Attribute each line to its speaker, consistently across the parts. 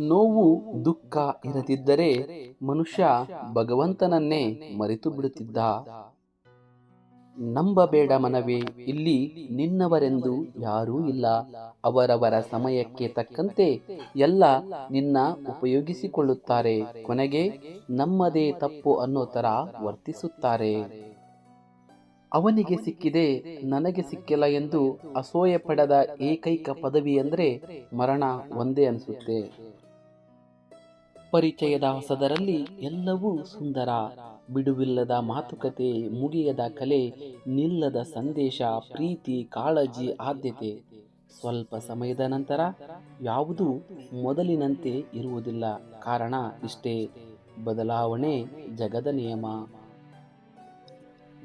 Speaker 1: ನೋವು, ದುಃಖ ಇರದಿದ್ದರೆ ಮನುಷ್ಯ ಭಗವಂತನನ್ನೇ ಮರೆತು ಬಿಡುತ್ತಿದ್ದ. ನಂಬಬೇಡ ಮನವೇ, ಇಲ್ಲಿ ನಿನ್ನವರೆಂದು ಯಾರೂ ಇಲ್ಲ. ಅವರವರ ಸಮಯಕ್ಕೆ ತಕ್ಕಂತೆ ಎಲ್ಲ ನಿನ್ನ ಉಪಯೋಗಿಸಿಕೊಳ್ಳುತ್ತಾರೆ. ಕೊನೆಗೆ ನಮ್ಮದೇ ತಪ್ಪು ಅನ್ನೋ ತರ ವರ್ತಿಸುತ್ತಾರೆ. ಅವನಿಗೆ ಸಿಕ್ಕಿದೆ, ನನಗೆ ಸಿಕ್ಕಿಲ್ಲ ಎಂದು ಅಸೂಯೆ ಪಡೆದ ಏಕೈಕ ಪದವಿ ಅಂದ್ರೆ ಮರಣ ಒಂದೇ ಅನಿಸುತ್ತೆ. ಪರಿಚಯದ ಹೊಸದರಲ್ಲಿ ಎಲ್ಲವೂ ಸುಂದರ. ಬಿಡುವಿಲ್ಲದ ಮಾತುಕತೆ, ಮುಗಿಯದ ಕಲೆ, ನಿಲ್ಲದ ಸಂದೇಶ, ಪ್ರೀತಿ, ಕಾಳಜಿ, ಆದ್ಯತೆ. ಸ್ವಲ್ಪ ಸಮಯದ ನಂತರ ಯಾವುದೂ ಮೊದಲಿನಂತೆ ಇರುವುದಿಲ್ಲ. ಕಾರಣ ಇಷ್ಟೇ. ಬದಲಾವಣೆ ಜಗದ ನಿಯಮ.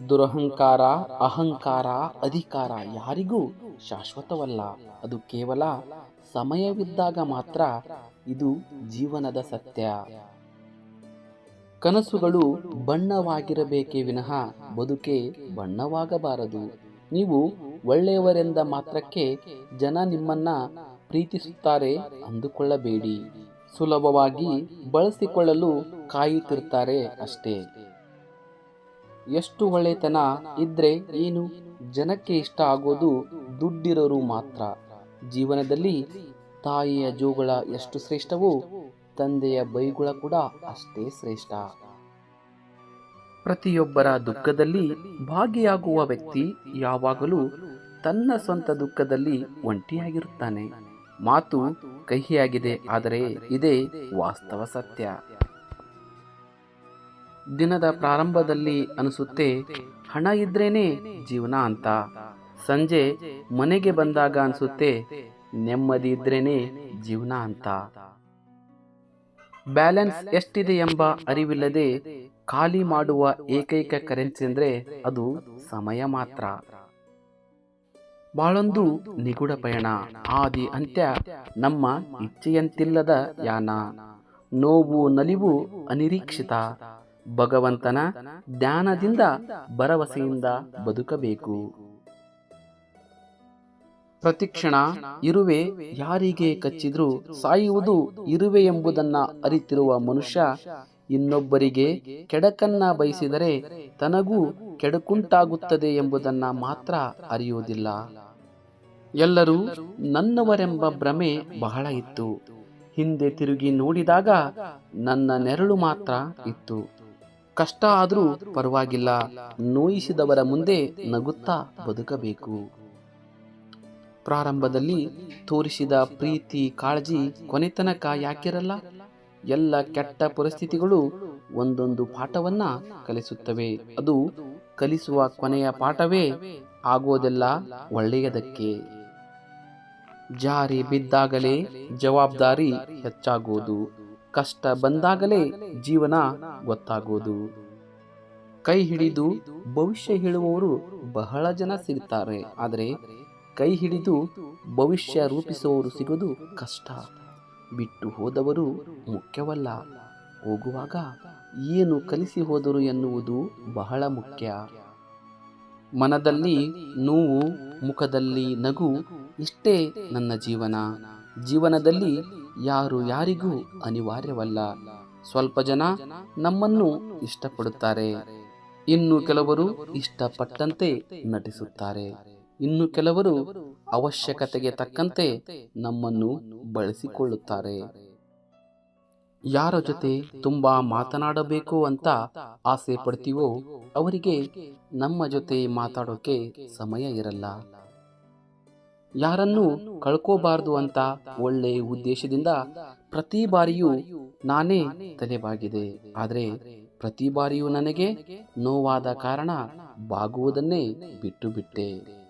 Speaker 1: ದುರಹಂಕಾರ, ಅಹಂಕಾರ, ಅಧಿಕಾರ ಯಾರಿಗೂ ಶಾಶ್ವತವಲ್ಲ. ಅದು ಕೇವಲ ಸಮಯವಿದ್ದಾಗ ಮಾತ್ರ ಇದು ಜೀವನದ ಸತ್ಯ. ಕನಸುಗಳು ಬಣ್ಣವಾಗಿರಬೇಕೇ ವಿನಃ ಬದುಕೆ ಬಣ್ಣವಾಗಬಾರದು. ನೀವು ಒಳ್ಳೆಯವರೆಂದ ಮಾತ್ರಕ್ಕೆ ಜನ ನಿಮ್ಮನ್ನ ಪ್ರೀತಿಸುತ್ತಾರೆ ಅಂದುಕೊಳ್ಳಬೇಡಿ. ಸುಲಭವಾಗಿ ಬಳಸಿಕೊಳ್ಳಲು ಕಾಯುತ್ತಿರ್ತಾರೆ ಅಷ್ಟೇ. ಎಷ್ಟು ಒಳ್ಳೆತನ ಇದ್ರೆ ಏನು? ಜನಕ್ಕೆ ಇಷ್ಟ ಆಗೋದು ದುಡ್ಡಿರೋರು ಮಾತ್ರ. ಜೀವನದಲ್ಲಿ ತಾಯಿಯ ಜೋಗುಳ ಎಷ್ಟು ಶ್ರೇಷ್ಠವೋ, ತಂದೆಯ ಬೈಗುಳ ಕೂಡ ಅಷ್ಟೇ ಶ್ರೇಷ್ಠ. ಪ್ರತಿಯೊಬ್ಬರ ದುಃಖದಲ್ಲಿ ಭಾಗಿಯಾಗುವ ವ್ಯಕ್ತಿ ಯಾವಾಗಲೂ ತನ್ನ ಸ್ವಂತ ದುಃಖದಲ್ಲಿ ಒಂಟಿಯಾಗಿರುತ್ತಾನೆ. ಮಾತು ಕಹಿಯಾಗಿದೆ, ಆದರೆ ಇದೇ ವಾಸ್ತವ ಸತ್ಯ. ದಿನದ ಪ್ರಾರಂಭದಲ್ಲಿ ಅನಿಸುತ್ತೆ, ಹಣ ಇದ್ರೇನೆ ಜೀವನ ಅಂತ. ಸಂಜೆ ಮನೆಗೆ ಬಂದಾಗ ಅನಿಸುತ್ತೆ ನೆಮ್ಮದಿ ಇದ್ರೇನೆ ಜೀವನ ಅಂತ. ಬ್ಯಾಲೆನ್ಸ್ ಎಷ್ಟಿದೆ ಎಂಬ ಅರಿವಿಲ್ಲದೆ ಖಾಲಿ ಮಾಡುವ ಏಕೈಕ ಕರೆನ್ಸಿ ಅಂದ್ರೆ ಅದು ಸಮಯ ಮಾತ್ರ. ಬಾಳೊಂದು ನಿಗೂಢ ಪಯಣ. ಆದಿ ಅಂತ್ಯ ನಮ್ಮ ಇಚ್ಛೆಯಂತಿಲ್ಲದ ಯಾನ. ನೋವು ನಲಿವು ಅನಿರೀಕ್ಷಿತ. ಭಗವಂತನ ಧ್ಯಾನದಿಂದ ಭರವಸೆಯಿಂದ ಬದುಕಬೇಕು. ಪ್ರತಿಕ್ಷಣ ಇರುವೆ ಯಾರಿಗೆ ಕಚ್ಚಿದ್ರೂ ಸಾಯುವುದು ಇರುವೆ ಎಂಬುದನ್ನ ಅರಿತಿರುವ ಮನುಷ್ಯ ಇನ್ನೊಬ್ಬರಿಗೆ ಕೆಡಕನ್ನ ಬಯಸಿದರೆ ತನಗೂ ಕೆಡಕುಂಟಾಗುತ್ತದೆ ಎಂಬುದನ್ನ ಮಾತ್ರ ಅರಿಯುವುದಿಲ್ಲ. ಎಲ್ಲರೂ ನನ್ನವರೆಂಬ ಭ್ರಮೆ ಬಹಳ ಇತ್ತು. ಹಿಂದೆ ತಿರುಗಿ ನೋಡಿದಾಗ ನನ್ನ ನೆರಳು ಮಾತ್ರ ಇತ್ತು. ಕಷ್ಟ ಆದರೂ ಪರವಾಗಿಲ್ಲ. ನೋಯಿಸಿದವರ ಮುಂದೆ ನಗುತ್ತಾ ಬದುಕಬೇಕು. ಪ್ರಾರಂಭದಲ್ಲಿ ತೋರಿಸಿದ ಪ್ರೀತಿ, ಕಾಳಜಿ ಕೊನೆತನಕ ಯಾಕಿರಲ್ಲ? ಎಲ್ಲ ಕೆಟ್ಟ ಪರಿಸ್ಥಿತಿಗಳು ಒಂದೊಂದು ಪಾಠವನ್ನ ಕಲಿಸುತ್ತವೆ. ಅದು ಕಲಿಸುವ ಕೊನೆಯ ಪಾಠವೇ ಆಗೋದೆಲ್ಲ ಒಳ್ಳೆಯದಕ್ಕೆ. ಜಾರಿ ಬಿದ್ದಾಗಲೇ ಜವಾಬ್ದಾರಿ ಹೆಚ್ಚಾಗುವುದು ಕಷ್ಟ ಬಂದಾಗಲೇ ಜೀವನ ಗೊತ್ತಾಗುವುದು ಕೈ ಹಿಡಿದು ಭವಿಷ್ಯ ಹೇಳುವವರು ಬಹಳ ಜನ ಸಿಗುತ್ತಾರೆ ಆದರೆ ಕೈ ಹಿಡಿದು ಭವಿಷ್ಯ ರೂಪಿಸುವವರು ಸಿಗೋದು ಕಷ್ಟ. ಬಿಟ್ಟು ಹೋದವರು ಮುಖ್ಯವಲ್ಲ. ಹೋಗುವಾಗ ಏನು ಕಲಿಸಿ ಹೋದರು ಎನ್ನುವುದು ಬಹಳ ಮುಖ್ಯ. ಮನದಲ್ಲಿ ನೋವು ಮುಖದಲ್ಲಿ ನಗು ಇಷ್ಟೇ ನನ್ನ ಜೀವನ. ಜೀವನದಲ್ಲಿ ಯಾರು ಯಾರಿಗೂ ಅನಿವಾರ್ಯವಲ್ಲ. ಸ್ವಲ್ಪ ಜನ ನಮ್ಮನ್ನು ಇಷ್ಟಪಡುತ್ತಾರೆ. ಇನ್ನು ಕೆಲವರು ಇಷ್ಟಪಟ್ಟಂತೆ ನಟಿಸುತ್ತಾರೆ. ಇನ್ನು ಕೆಲವರು ಅವಶ್ಯಕತೆಗೆ ತಕ್ಕಂತೆ ನಮ್ಮನ್ನು ಬಳಸಿಕೊಳ್ಳುತ್ತಾರೆ. ಯಾರ ಜೊತೆ ತುಂಬಾ ಮಾತನಾಡಬೇಕು ಅಂತ ಆಸೆ ಪಡ್ತೀವೋ ಅವರಿಗೆ ನಮ್ಮ ಜೊತೆ ಮಾತಾಡೋಕೆ ಸಮಯ ಇರಲ್ಲ. ಯಾರನ್ನು ಕಳ್ಕೋಬಾರ್ದು ಅಂತ ಒಳ್ಳೆ ಉದ್ದೇಶದಿಂದ ಪ್ರತಿ ಬಾರಿಯೂ ನಾನೇ ತಲೆಬಾಗಿದೆ. ಆದರೆ ಪ್ರತಿ ಬಾರಿಯೂ ನನಗೆ ನೋವಾದ ಕಾರಣ ಬಾಗುವುದನ್ನೇ ಬಿಟ್ಟು ಬಿಟ್ಟೆ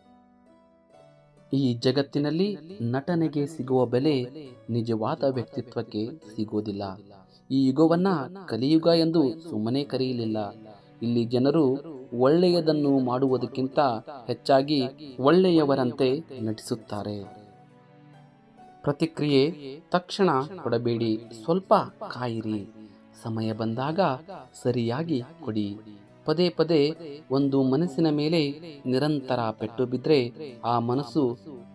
Speaker 1: ಈ ಜಗತ್ತಿನಲ್ಲಿ ನಟನೆಗೆ ಸಿಗುವ ಬೆಲೆ ನಿಜವಾದ ವ್ಯಕ್ತಿತ್ವಕ್ಕೆ ಸಿಗೋದಿಲ್ಲ ಈ ಯುಗವನ್ನ ಕಲಿಯುಗ ಎಂದು ಸುಮ್ಮನೆ ಕರೆಯಲಿಲ್ಲ. ಇಲ್ಲಿ ಜನರು ಒಳ್ಳೆಯದನ್ನು ಮಾಡುವುದಕ್ಕಿಂತ ಹೆಚ್ಚಾಗಿ ಒಳ್ಳೆಯವರಂತೆ ನಟಿಸುತ್ತಾರೆ. ಪ್ರತಿಕ್ರಿಯೆ ತಕ್ಷಣ ಕೊಡಬೇಡಿ. ಸ್ವಲ್ಪ ಕಾಯಿರಿ. ಸಮಯ ಬಂದಾಗ ಸರಿಯಾಗಿ ಕೊಡಿ. ಪದೇ ಪದೇ ಒಂದು ಮನಸ್ಸಿನ ಮೇಲೆ ನಿರಂತರ ಪೆಟ್ಟು ಬಿದ್ರೆ ಆ ಮನಸ್ಸು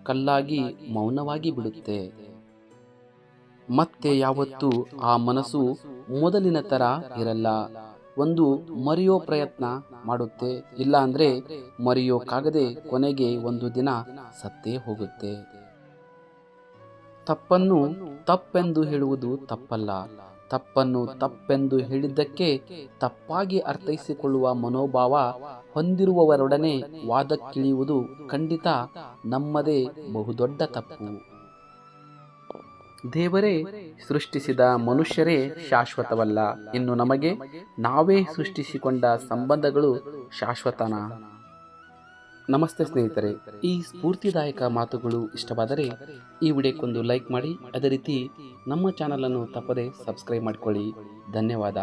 Speaker 1: ಕಲ್ಲಾಗಿ ಮೌನವಾಗಿ ಬಿಡುತ್ತೆ. ಮತ್ತೆ ಯಾವತ್ತೂ ಆ ಮನಸ್ಸು ಮೊದಲಿನ ತರ ಇರಲ್ಲ. ಒಂದು ಮರೆಯೋ ಪ್ರಯತ್ನ ಮಾಡುತ್ತೆ. ಇಲ್ಲ ಅಂದ್ರೆ ಮರೆಯೋಕ್ಕಾಗದೆ ಕೊನೆಗೆ ಒಂದು ದಿನ ಸತ್ತೇ ಹೋಗುತ್ತೆ. ತಪ್ಪನ್ನು ತಪ್ಪೆಂದು ಹೇಳುವುದು ತಪ್ಪಲ್ಲ. ತಪ್ಪನ್ನು ತಪ್ಪೆಂದು ಹೇಳಿದ್ದಕ್ಕೆ ತಪ್ಪಾಗಿ ಅರ್ಥೈಸಿಕೊಳ್ಳುವ ಮನೋಭಾವ ಹೊಂದಿರುವವರೊಡನೆ ವಾದಕ್ಕಿಳಿಯುವುದು ಖಂಡಿತ ನಮ್ಮದೇ ಬಹುದೊಡ್ಡ ತಪ್ಪು. ದೇವರೇ, ಸೃಷ್ಟಿಸಿದ ಮನುಷ್ಯರೇ ಶಾಶ್ವತವಲ್ಲ. ಇನ್ನು ನಮಗೆ ನಾವೇ ಸೃಷ್ಟಿಸಿಕೊಂಡ ಸಂಬಂಧಗಳು ಶಾಶ್ವತನ? ನಮಸ್ತೆ ಸ್ನೇಹಿತರೆ. ಈ ಸ್ಫೂರ್ತಿದಾಯಕ ಮಾತುಗಳು ಇಷ್ಟವಾದರೆ ಈ ವಿಡಿಯೋಕ್ಕೊಂದು ಲೈಕ್ ಮಾಡಿ. ಅದೇ ರೀತಿ ನಮ್ಮ ಚಾನಲನ್ನು ತಪ್ಪದೆ ಸಬ್ಸ್ಕ್ರೈಬ್ ಮಾಡಿಕೊಳ್ಳಿ. ಧನ್ಯವಾದ.